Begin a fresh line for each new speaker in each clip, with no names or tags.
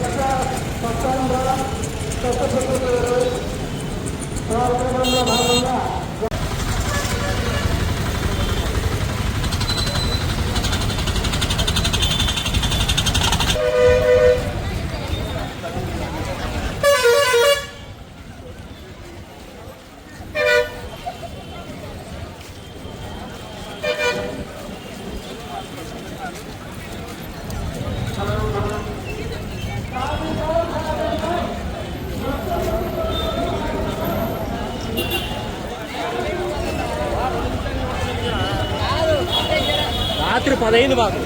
Plastic నిషేధం మీద స్వచ్ఛ స్వచ్ఛంద స్వచ్ఛ కార్యక్రమంలో భాగంగా
రాత్రి పదహైదు మాకు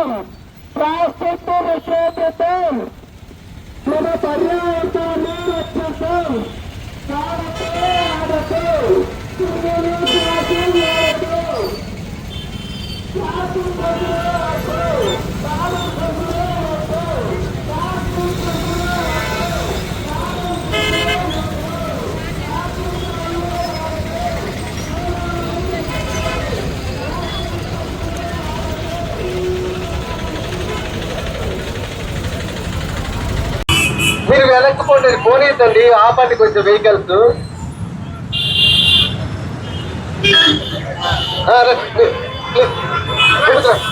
Roma, passa o todo o seu toma a parada, a pressão, toma a parada, toma a parada, toma a parada, toma
a parada, toma a parada, toma a parada, toma a మీరు పోనీతండి ఆపండి కొంచెం vehicles.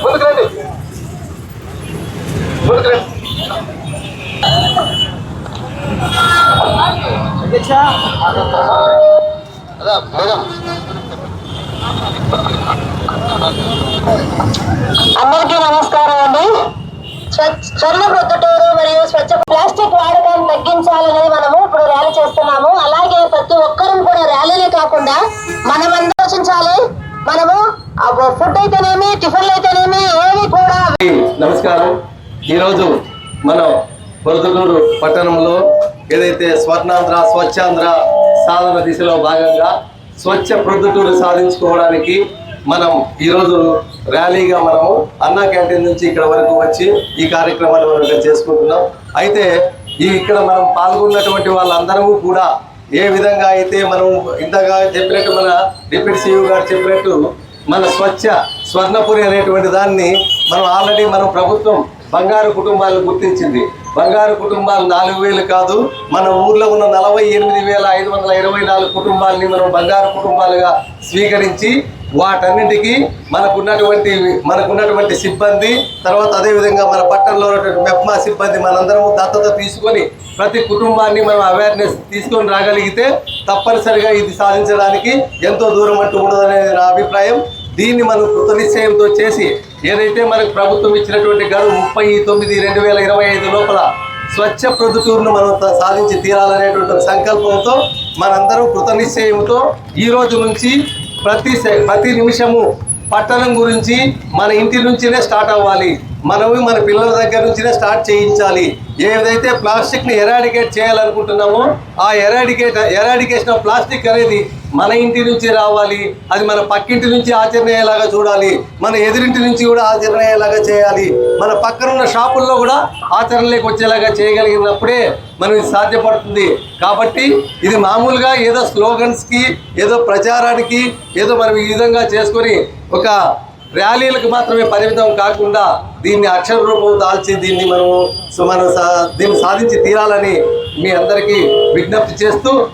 ముందుకు రండి. ముందుకు రండి. అదా madam.
అందరికీ నమస్కారం అండి. స్వర్ణ ప్రొద్దుటూరు మరియు స్వచ్ఛ ప్లాస్టిక్ వాడకాన్ని తగ్గించాలనేది మనము ఇప్పుడు ర్యాలీ చేస్తున్నాము. అలాగే ప్రతి ఒక్కరూ కూడా ర్యాలీలే కాకుండా మనం ఆలోచించాలి. మనము ఫుడ్ అయితేనేమి టిఫిన్లు అయితేనేమి ఏవి కూడా
నమస్కారం. ఈరోజు మనం పొరదుటూరు పట్టణంలో ఏదైతే స్వర్ణాంధ్ర స్వచ్ఛాంధ్ర సాధన దిశలో భాగంగా స్వచ్ఛ ప్రొద్దుటూరు సాధించుకోవడానికి మనం ఈరోజు ర్యాలీగా మనము అన్నా క్యాంటీన్ నుంచి ఇక్కడ వరకు వచ్చి ఈ కార్యక్రమాన్ని మనం ఇక్కడ చేసుకుంటున్నాం. అయితే ఈ ఇక్కడ మనం పాల్గొన్నటువంటి వాళ్ళందరము కూడా ఏ విధంగా అయితే మనం ఇంతగా చెప్పినట్టు మన డిప్యూటీ సీఈఓ గారు చెప్పినట్టు మన స్వచ్ఛ స్వర్ణపురి అనేటువంటి దాన్ని మనం ఆల్రెడీ మనం ప్రభుత్వం బంగారు కుటుంబాలు గుర్తించింది. బంగారు కుటుంబాలు నాలుగు వేలు కాదు మన ఊర్లో ఉన్న నలభై ఎనిమిది వేల ఐదు వందల ఇరవై నాలుగు కుటుంబాలని మనం బంగారు కుటుంబాలుగా స్వీకరించి వాటన్నిటికీ మనకున్నటువంటి మనకున్నటువంటి సిబ్బంది తర్వాత అదేవిధంగా మన పట్టణంలో ఉన్నటువంటి మెప్మా సిబ్బంది మనందరం దత్తత తీసుకొని ప్రతి కుటుంబాన్ని మనం అవేర్నెస్ తీసుకొని రాగలిగితే తప్పనిసరిగా ఇది సాధించడానికి ఎంతో దూరం అంటూ ఉండదనేది నా అభిప్రాయం. దీన్ని మనం కృత నిశ్చయంతో చేసి ఏదైతే మనకు ప్రభుత్వం ఇచ్చినటువంటి గడువు ముప్పై తొమ్మిది రెండు వేల ఇరవై ఐదు లోపల స్వచ్ఛ ప్రొద్దుటూరును మనం సాధించి తీరాలనేటువంటి సంకల్పంతో మనందరం కృత నిశ్చయంతో ఈ రోజు నుంచి ప్రతి సె- ప్రతి నిమిషము పట్టణం గురించి మన ఇంటి నుంచినే స్టార్ట్ అవ్వాలి. మనము మన పిల్లల దగ్గర నుంచినే స్టార్ట్ చేయించాలి. ఏదైతే ప్లాస్టిక్ని ఎరాడికేట్ చేయాలనుకుంటున్నామో ఆ ఎరాడికేట్ ఎరాడికేషన్ ఆఫ్ ప్లాస్టిక్ అనేది మన ఇంటి నుంచి రావాలి. అది మన పక్కింటి నుంచి ఆచరణ అయ్యేలాగా చూడాలి. మన ఎదురింటి నుంచి కూడా ఆచరణ అయ్యేలాగా చేయాలి. మన పక్కన ఉన్న షాపుల్లో కూడా ఆచరణలోకి వచ్చేలాగా చేయగలిగినప్పుడే మనం ఇది సాధ్యపడుతుంది. కాబట్టి ఇది మామూలుగా ఏదో స్లోగన్స్కి ఏదో ప్రచారానికి ఏదో మనం ఈ విధంగా చేసుకొని ఒక ర్యాలీలకు మాత్రమే పరిమితం కాకుండా దీన్ని అక్షర రూపం దాల్చి దీన్ని మనము సో మనం సా- దీన్ని సాధించి తీరాలని మీ అందరికీ విజ్ఞప్తి చేస్తూ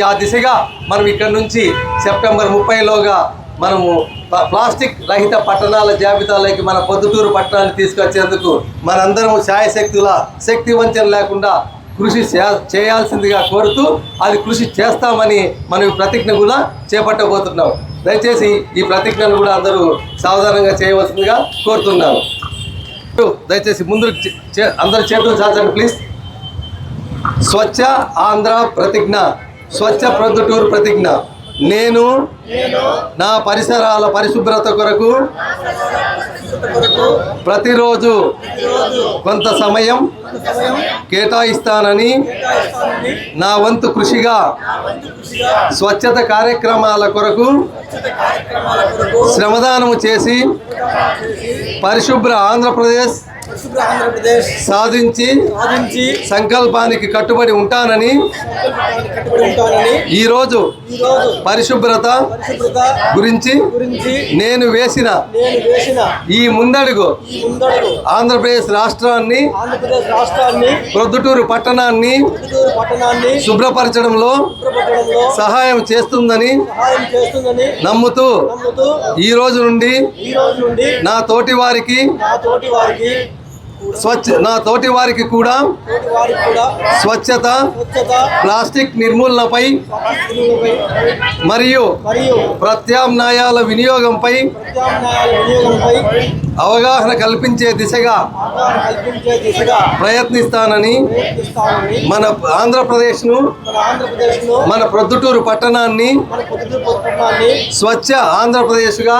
ఆ దిశగా మనం ఇక్కడ నుంచి సెప్టెంబర్ ముప్పైలోగా మనము ప్లా- ప్లాస్టిక్ రహిత పట్టణాల జాబితాలోకి మన పొద్దుటూరు పట్టణాన్ని తీసుకొచ్చేందుకు మనందరం శాయశక్తుల శక్తి వంచన లేకుండా కృషి చే- చేయాల్సిందిగా కోరుతూ అది కృషి చేస్తామని మనం ఈ ప్రతిజ్ఞ కూడా చేపట్టబోతున్నాం. దయచేసి ఈ ప్రతిజ్ఞను కూడా అందరూ సావధానంగా చేయవలసిందిగా కోరుతున్నాను. దయచేసి ముందు చే- చే- అందరు చేతులు చాచండి ప్లీజ్. స్వచ్ఛ ఆంధ్ర ప్రతిజ్ఞ. స్వచ్ఛ ప్రొద్దుటూరు ప్రతిజ్ఞ. నేను నా పరిసరాల పరిశుభ్రత కొరకు ప్రతిరోజు కొంత సమయం కేటాయిస్తానని నా వంతు కృషిగా స్వచ్ఛత కార్యక్రమాల కొరకు శ్రమదానము చేసి పరిశుభ్ర ఆంధ్రప్రదేశ్
ఆంధ్రప్రదేశ్
సాధించి
సాధించి
సంకల్పానికి కట్టుబడి ఉంటానని ఈరోజు పరిశుభ్రత గురించి నేను వేసిన ఈ ముందడుగు ఆంధ్రప్రదేశ్ రాష్ట్రాన్ని ప్రొద్దుటూరు పట్టణాన్ని శుభ్రపరచడంలో సహాయం చేస్తుందని నమ్ముతూ ఈ రోజు నుండి నా తోటి వారికి స్వచ్ఛ నా తోటి వారికి కూడా స్వచ్ఛత ప్లాస్టిక్ నిర్మూలనపై మరియు ప్రత్యామ్నాయాల వినియోగంపై
ప్రత్యామ్నాయాల వినియోగంపై
అవగాహన కల్పించే దిశగా ప్రయత్నిస్తానని మన ఆంధ్రప్రదేశ్ను
మన
ప్రొద్దుటూరు పట్టణాన్ని స్వచ్ఛ ఆంధ్రప్రదేశ్గా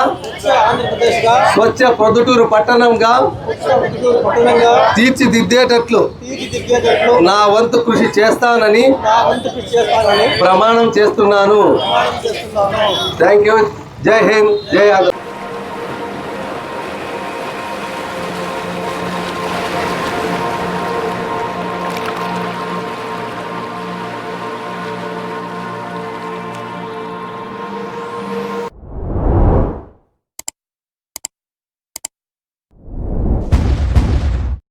స్వచ్ఛ
ప్రొద్దుటూరు పట్టణంగా
స్వచ్ఛ పొద్దుటూరు పట్టణంగా
తీర్చిదిద్దేటట్లు నా వంతు కృషి చేస్తానని
ప్రమాణం చేస్తున్నాను.
Thank you. జై హింద్. జై ఆంధ్ర